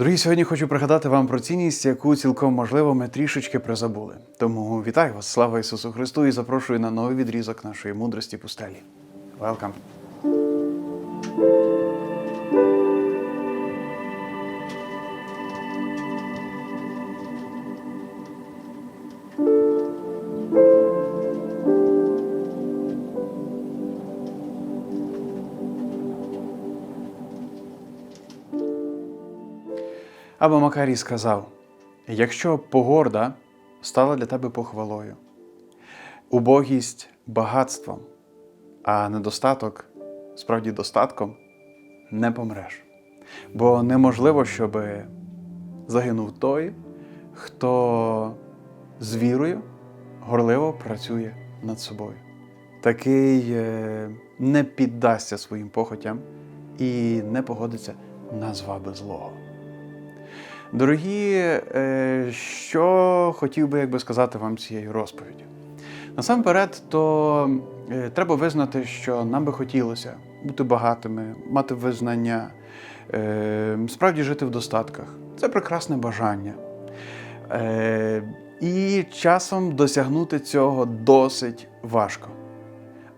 Дорогі, сьогодні хочу пригадати вам про цінність, яку цілком можливо ми трішечки призабули. Тому вітаю вас, слава Ісусу Христу, і запрошую на новий відрізок нашої мудрості пустелі. Welcome! Або Макарій сказав: якщо погорда стала для тебе похвалою, убогість багатством, а недостаток справді достатком, не помреш. Бо неможливо, щоб загинув той, хто з вірою горливо працює над собою. Такий е, не піддасться своїм похотям і не погодиться на зваби злого. Дорогі, е, що хотів би якби сказати вам цією розповіддю? Насамперед, то е, треба визнати, що нам би хотілося бути багатими, мати визнання, е, справді жити в достатках. Це прекрасне бажання. І часом досягнути цього досить важко.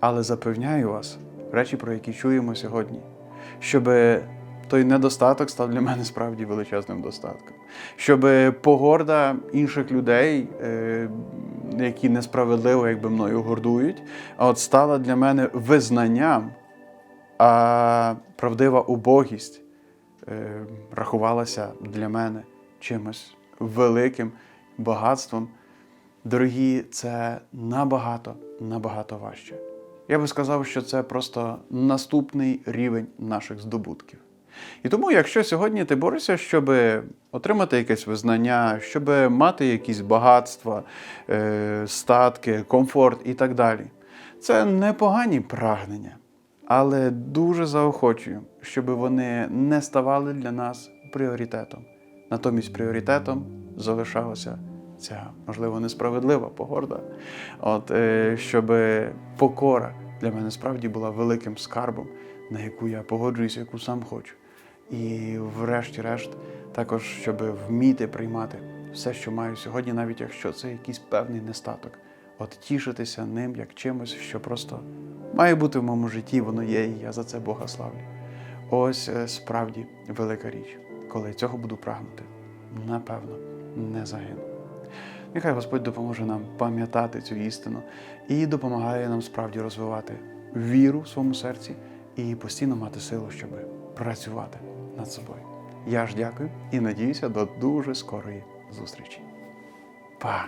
Але запевняю вас, речі, про які чуємо сьогодні, щоб той недостаток став для мене справді величезним достатком. Щоб погорда інших людей, е, які несправедливо якби мною гордують, от стала для мене визнанням, а правдива убогість е, рахувалася для мене чимось великим багатством. Дорогі, це набагато, набагато важче. Я би сказав, що це просто наступний рівень наших здобутків. І тому, якщо сьогодні ти борешся, щоб отримати якесь визнання, щоб мати якісь багатства, е, статки, комфорт і так далі, це непогані прагнення, але дуже заохочую, щоб вони не ставали для нас пріоритетом. Натомість пріоритетом залишалася ця, можливо, несправедлива погорда, От, е, щоб покора для мене справді була великим скарбом, на яку я погоджуюся, яку сам хочу. І, врешті-решт, також, щоб вміти приймати все, що маю сьогодні, навіть якщо це якийсь певний нестаток, от тішитися ним як чимось, що просто має бути в моєму житті, воно є, і я за це Бога славлю. Ось е, справді велика річ, коли цього буду прагнути, напевно, не загину. Нехай Господь допоможе нам пам'ятати цю істину і допомагає нам справді розвивати віру в своєму серці і постійно мати силу, щоб працювати над собою. Я ж дякую і надіюся до дуже скорої зустрічі. Па!